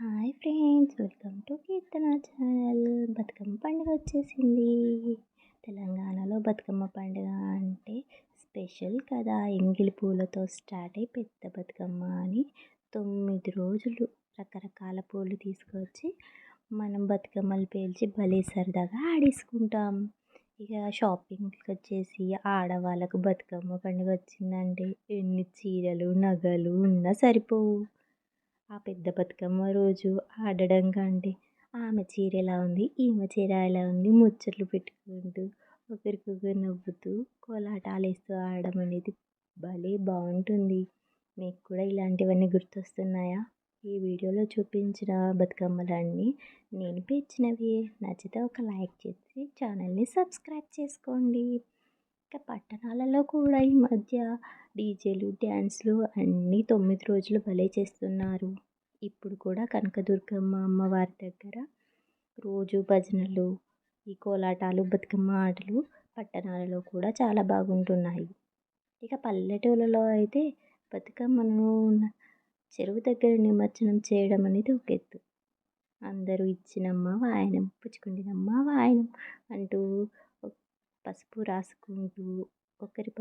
Hi friends welcome to Keerthana channel. Bathukamma పండుగ వచ్చేసింది. తెలంగాణలో బతుకమ్మ పండుగ అంటే స్పెషల్ కదా. ఎంగిలి పూలతో స్టార్ట్ అయ్యి పెద్ద బతుకమ్మ అని తొమ్మిది రోజులు రకరకాల పూలు తీసుకొచ్చి మనం బతుకమ్మలు పేల్చి భలే సరదాగా ఆడేసుకుంటాం. ఇక షాపింగ్కి వచ్చేసి ఆడవాళ్ళకు బతుకమ్మ పండుగ వచ్చిందంటే ఎన్ని చీరలు నగలు ఉన్నా సరిపోవు. ఆ పెద్ద బతుకమ్మ రోజు ఆడడం కంటే ఆమె చీర ఎలా ఉంది ఈమె చీర ఎలా ఉంది ముచ్చట్లు పెట్టుకుంటూ ఒకరికొకరు నవ్వుతూ కోలాటాలు వేస్తూ ఆడడం అనేది భలే బాగుంటుంది. మీకు కూడా ఇలాంటివన్నీ గుర్తొస్తున్నాయా? ఈ వీడియోలో చూపించిన బతుకమ్మలన్నీ నేను పెంచినవి. నచ్చితే ఒక లైక్ చేసి ఛానల్ని సబ్స్క్రైబ్ చేసుకోండి. ఇంకా పట్టణాలలో కూడా ఈ మధ్య డీజేలు డ్యాన్స్లు అన్నీ తొమ్మిది రోజులు భలే చేస్తున్నారు. ఇప్పుడు కూడా కనకదుర్గమ్మ అమ్మవారి దగ్గర రోజు భజనలు ఈ కోలాటాలు బతుకమ్మ ఆటలు పట్టణాలలో కూడా చాలా బాగుంటున్నాయి. ఇక పల్లెటూళ్ళలో అయితే బతుకమ్మను చెరువు దగ్గర నిమజ్జనం చేయడం అనేది ఒక ఎత్తు. అందరూ ఇచ్చినమ్మ వాయనం పుచ్చుకుండినమ్మ వాయనం అంటూ పసుపు రాసుకుంటూ ఒకరి ప